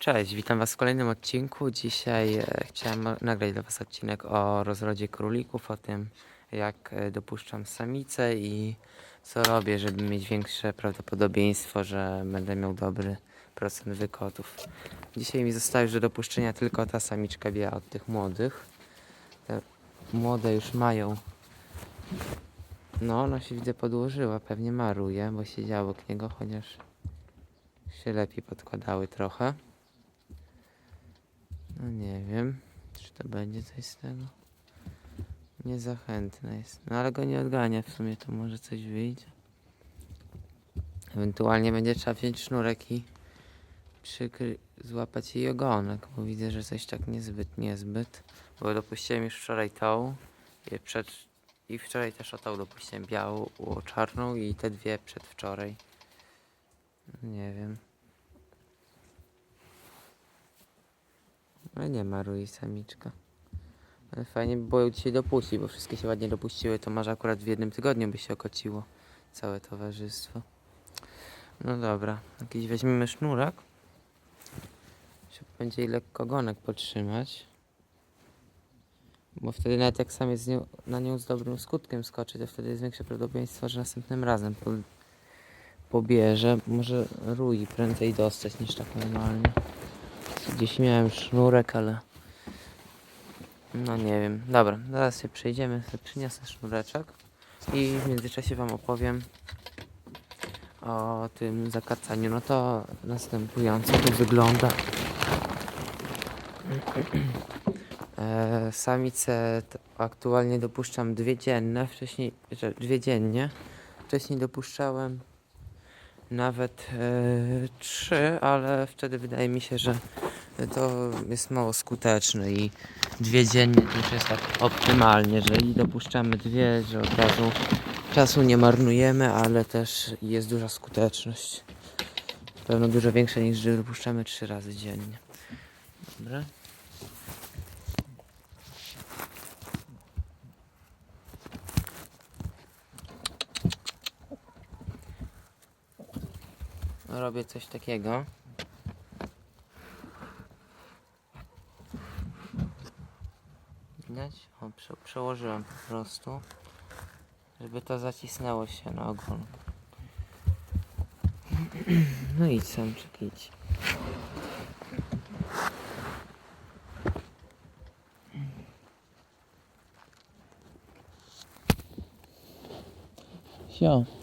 Cześć, witam Was w kolejnym odcinku. Dzisiaj e, chciałem nagrać dla Was odcinek o rozrodzie królików, o tym jak e, dopuszczam samice i co robię, żeby mieć większe prawdopodobieństwo, że będę miał dobry procent wykotów. Dzisiaj mi została już do dopuszczenia tylko ta samiczka biała od tych młodych. Te młode już mają. No, ona się widzę podłożyła, pewnie maruje, bo siedziało k niego, chociaż się lepiej podkładały trochę. No nie wiem, czy to będzie coś z tego. Niezachętne jest. No ale go nie odgania w sumie, to może coś wyjdzie. Ewentualnie będzie trzeba wziąć sznurek i przykry... złapać jej ogonek, bo widzę, że coś tak niezbyt, niezbyt. Bo dopuściłem już wczoraj tą i, przed... i wczoraj też o tą dopuściłem białą, czarną i te dwie przedwczoraj. Nie wiem. Ale nie ma Rui samiczka. Ale fajnie by było ją dzisiaj dopuścić, bo wszystkie się ładnie dopuściły, to może akurat w jednym tygodniu by się okociło całe towarzystwo. No dobra, jakiś weźmiemy sznurek. Żeby będzie lekko gonek podtrzymać. Bo wtedy nawet jak sam jest nią, na nią z dobrym skutkiem skoczy, to wtedy jest większe prawdopodobieństwo, że następnym razem po, pobierze. Może Rui prędzej dostać niż tak normalnie. Gdzieś miałem sznurek, ale... No nie wiem. Dobra, zaraz się przejdziemy, przyniosę sznureczek i w międzyczasie wam opowiem o tym zakacaniu. No to następująco tu wygląda. E, samice aktualnie dopuszczam dwie dzienne, wcześniej, że dwie dziennie. Wcześniej dopuszczałem nawet e, trzy, ale wtedy wydaje mi się, że to jest mało skuteczne i dwie dziennie to już jest tak optymalnie, że i dopuszczamy dwie, że od razu czasu nie marnujemy, ale też jest duża skuteczność. Pewno dużo większa niż że dopuszczamy trzy razy dziennie. Dobra. Robię coś takiego. Widać? O, prze przełożyłem po prostu, żeby to zacisnęło się na ogon. No idź samczyk, idź. Sio.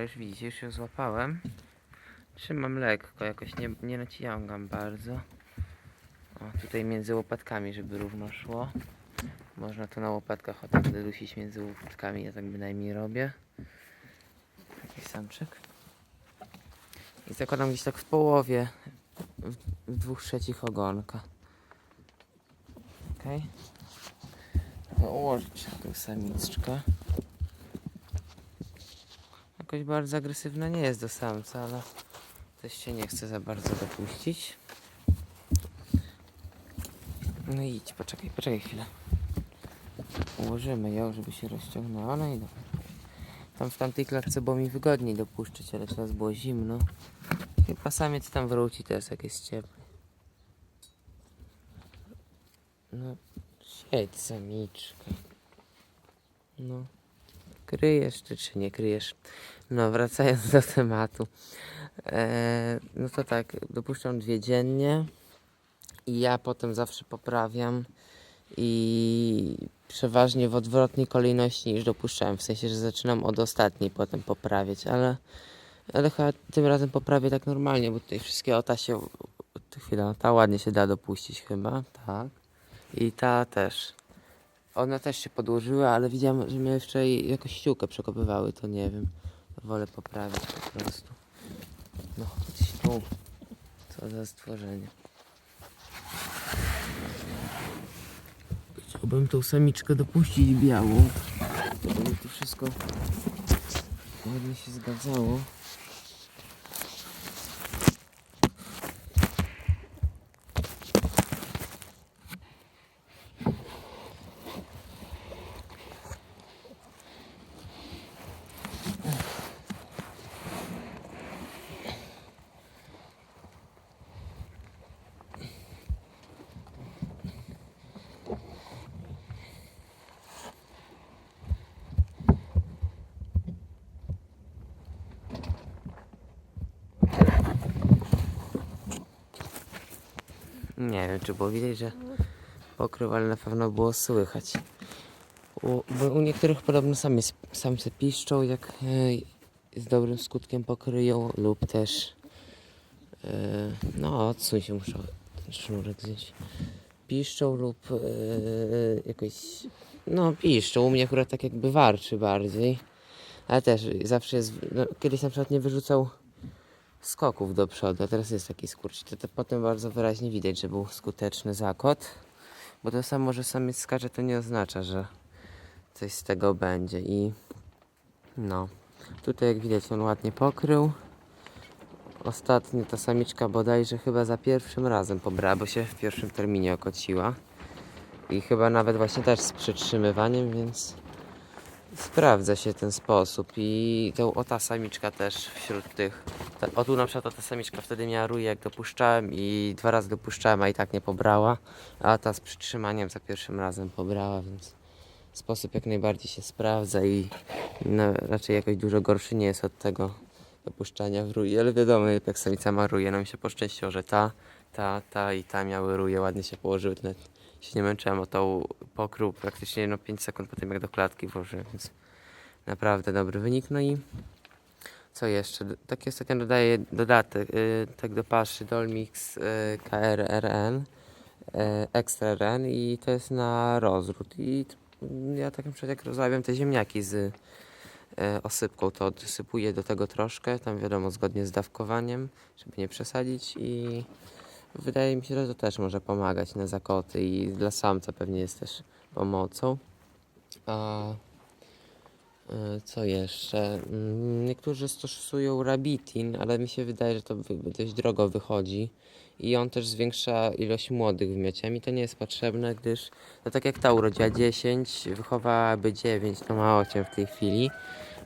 Ale już widzicie, już ją złapałem. Trzymam lekko, jakoś nie, nie naciągam bardzo. O, tutaj między łopatkami, żeby równo szło. Można to na łopatkach o dusić między łopatkami, ja tak bynajmniej robię. Taki samczyk. I zakładam gdzieś tak w połowie, w, w dwóch trzecich ogonka. Okej. Okay. Ułożyć tą samiczkę. Jakoś bardzo agresywna nie jest do samca, ale też się nie chce za bardzo dopuścić. No i idź, poczekaj, poczekaj chwilę. Ułożymy ją, żeby się rozciągnęła, no i dobra. Tam w tamtej klatce było mi wygodniej dopuszczać, ale teraz było zimno. Chyba samiec tam wróci teraz, jak jest ciepły. No, siedź samiczka. No. Kryjesz czy nie kryjesz? No, wracając do tematu. E, no to tak, dopuszczam dwie dziennie i ja potem zawsze poprawiam i przeważnie w odwrotnej kolejności niż dopuszczałem. W sensie, że zaczynam od ostatniej potem poprawiać, ale, ale chyba tym razem poprawię tak normalnie, bo tutaj wszystkie ota się. Chwila, ta ładnie się da dopuścić chyba, tak. I ta też. One też się podłożyły, ale widziałem, że mnie wczoraj jakoś ściółkę przekopywały, to nie wiem. Wolę poprawić po prostu. No chodź tu. Co za stworzenie. Chciałbym tą samiczkę dopuścić białą. To wszystko ładnie się zgadzało. Nie wiem, czy było widać, że pokrył, ale na pewno było słychać. U, bo u niektórych podobno sami, sami se piszczą, jak e, z dobrym skutkiem pokryją, lub też e, no odsuń się, muszę ten sznurek zjeść. Piszczą lub e, jakoś, no piszczą, u mnie akurat tak jakby warczy bardziej. Ale też zawsze jest, no, kiedyś na przykład nie wyrzucał skoków do przodu, a teraz jest taki skurcz. To, to potem bardzo wyraźnie widać, że był skuteczny zakot. Bo to samo, że samiec skacze, to nie oznacza, że coś z tego będzie. I no, tutaj jak widać on ładnie pokrył. Ostatnio ta samiczka bodajże chyba za pierwszym razem pobrała, bo się w pierwszym terminie okociła. I chyba nawet właśnie też z przytrzymywaniem, więc sprawdza się ten sposób i to, o ta samiczka też wśród tych o tu na przykład ta samiczka wtedy miała ruje jak dopuszczałem i dwa razy dopuszczałem, a i tak nie pobrała a ta z przytrzymaniem za pierwszym razem pobrała, więc sposób jak najbardziej się sprawdza i no, raczej jakoś dużo gorszy nie jest od tego dopuszczania w ruje, ale wiadomo jak samica ma ruje, no mi się poszczęściło, że ta, ta, ta i ta miały ruje, ładnie się położyły, nawet się nie męczyłem o tą pokrył praktycznie no 5 sekund po tym jak do klatki włożyłem, więc naprawdę dobry wynik. No i co jeszcze? Taki ostatnio dodaję dodatek y, tak do paszy Dolmix y, KRRN y, Extra RN i to jest na rozród i ja tak na przykład jak rozrabiam te ziemniaki z y, osypką, to dosypuję do tego troszkę, tam wiadomo zgodnie z dawkowaniem, żeby nie przesadzić i wydaje mi się, że to też może pomagać na zakoty i dla samca pewnie jest też pomocą. A e, co jeszcze? Mm, Niektórzy stosują rabitin, ale mi się wydaje, że to dość drogo wychodzi. I on też zwiększa ilość młodych w miocie. Mi to nie jest potrzebne, gdyż no tak jak ta urodziła 10, wychowałaby 9, to ma 8 w tej chwili.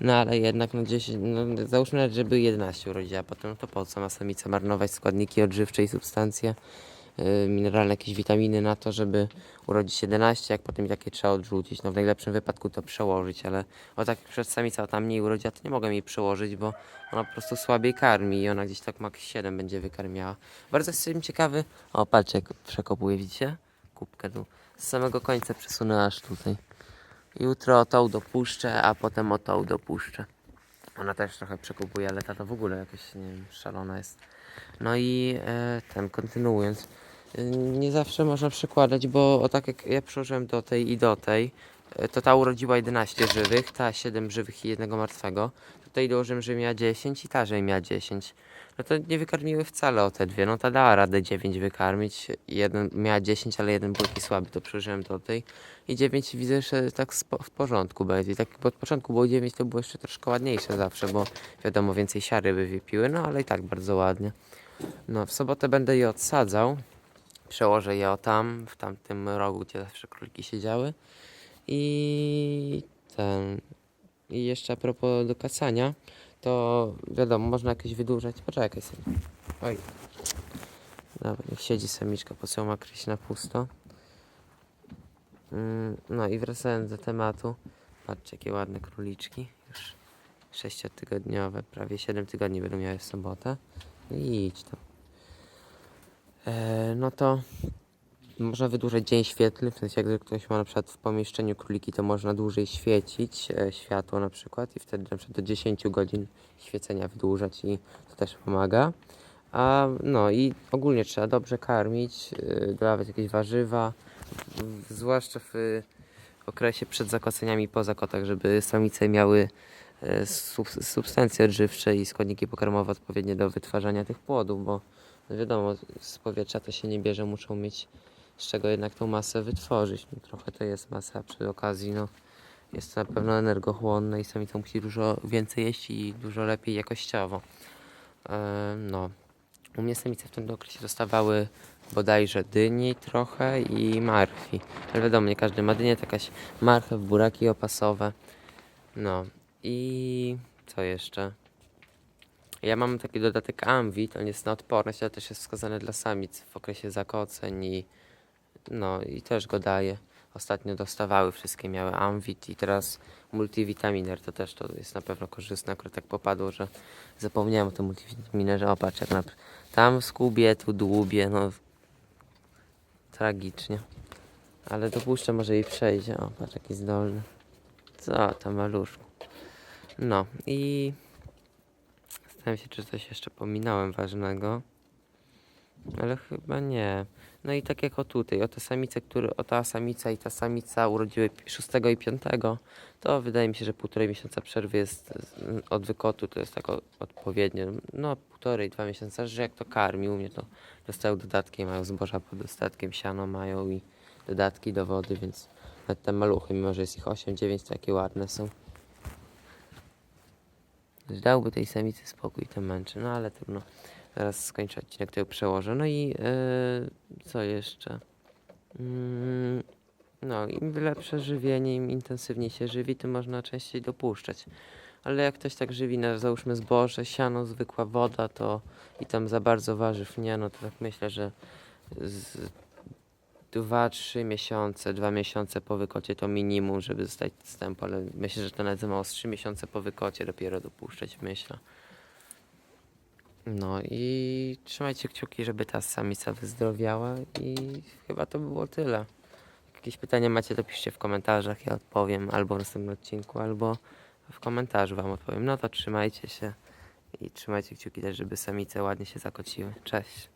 No ale jednak no 10, no załóżmy nawet, żeby 11 urodziła potem, no to po co ma samica marnować składniki odżywcze i substancje y, mineralne, jakieś witaminy na to, żeby urodzić 11, jak potem takie trzeba odrzucić. No w najlepszym wypadku to przełożyć, ale o tak przed samica tam mniej urodziła, to nie mogę jej przełożyć, bo ona po prostu słabiej karmi i ona gdzieś tak mak 7 będzie wykarmiała. Bardzo jestem ciekawy, o patrz jak przekopuje, widzicie? Kubkę tu z samego końca przesunę aż tutaj. Jutro tą dopuszczę, a potem o tą dopuszczę. Ona też trochę przekupuje, ale ta to w ogóle jakaś, nie wiem, szalona jest. No i e, ten, kontynuując. y, Nie zawsze można przekładać, bo o tak jak ja przyłożyłem do tej i do tej, e, to ta urodziła 11 żywych, ta 7 żywych i jednego martwego. Tutaj dołożyłem, że miała 10 i ta, że miała 10. No to nie wykarmiły wcale o te dwie. No ta dała radę 9 wykarmić. Jeden miała 10, ale jeden był taki słaby, to przyłożyłem do tej. I 9 widzę, że tak spo, w porządku będzie. I tak bo od początku było 9, to było jeszcze troszkę ładniejsze zawsze, bo wiadomo, więcej siary by wypiły, no ale i tak bardzo ładnie. No, w sobotę będę je odsadzał. Przełożę je o tam, w tamtym rogu, gdzie zawsze króliki siedziały. I ten. I jeszcze a propos do kacania, to wiadomo, można jakieś wydłużać. Poczekaj sobie. Oj. Dobra, niech siedzi samiczka, po co ma kryć na pusto. Mm, No i wracając do tematu. Patrzcie, jakie ładne króliczki. Już sześciotygodniowe, prawie 7 tygodni będą miały w sobotę. I idź tam. E, no to można wydłużać dzień świetlny, w sensie jak ktoś ma na przykład w pomieszczeniu króliki, to można dłużej świecić e, światło na przykład i wtedy na przykład do 10 godzin świecenia wydłużać i to też pomaga. A no i ogólnie trzeba dobrze karmić, yy, dawać jakieś warzywa, w- zwłaszcza w y, okresie przed zakoceniami i po zakotach, żeby samice miały e, sub, substancje odżywcze i składniki pokarmowe odpowiednie do wytwarzania tych płodów, bo no wiadomo, z powietrza to się nie bierze, muszą mieć z czego jednak tą masę wytworzyć. No, trochę to jest masa przy okazji, no jest to na pewno energochłonne i samica musi dużo więcej jeść i dużo lepiej jakościowo. No, u mnie samice w tym okresie dostawały bodajże dyni trochę i marchwi. Ale wiadomo, nie każdy ma dynię, to jakaś marchew, buraki opasowe. No i co jeszcze? Ja mam taki dodatek Amvit, on jest na odporność, ale też jest wskazany dla samic w okresie zakoceń i no i też go daję. Ostatnio dostawały wszystkie, miały Amvit i teraz multivitaminer, to też to jest na pewno korzystne. Akurat tak popadło, że zapomniałem o tym multivitaminerze. O patrz, jak na, tam skubie, tu dłubie, no tragicznie. Ale dopuszczę, może i przejdzie. O, patrz, jaki zdolny. Co tam maluszku. No i zastanawiam się, czy coś jeszcze pominąłem ważnego. Ale chyba nie. No i tak jak o tutaj, o te samice, które, o ta samica i ta samica urodziły 6 i 5, to wydaje mi się, że półtorej miesiąca przerwy jest od wykotu, to jest tak odpowiednio, no półtorej, dwa miesiące, że jak to karmi, u mnie to dostają dodatki, mają zboża pod dostatkiem, siano mają i dodatki do wody, więc nawet te maluchy, mimo że jest ich 8-9, to takie ładne są. Dałby tej samicy spokój, te męczy, no ale trudno. Zaraz skończę odcinek, ją przełożę. No i e, co jeszcze? Mm, no, im lepsze żywienie, im intensywniej się żywi, tym można częściej dopuszczać. Ale jak ktoś tak żywi, na załóżmy zboże, siano, zwykła woda, to i tam za bardzo warzyw nie, no to tak myślę, że z 2-3 miesiące, 2 miesiące po wykocie to minimum, żeby zostać wstępu, ale myślę, że to nawet za mało z 3 miesiące po wykocie dopiero dopuszczać, myślę. No i trzymajcie kciuki, żeby ta samica wyzdrowiała i chyba to było tyle. Jakieś pytania macie, to piszcie w komentarzach, ja odpowiem albo w następnym odcinku, albo w komentarzu wam odpowiem. No to trzymajcie się i trzymajcie kciuki też, żeby samice ładnie się zakociły. Cześć!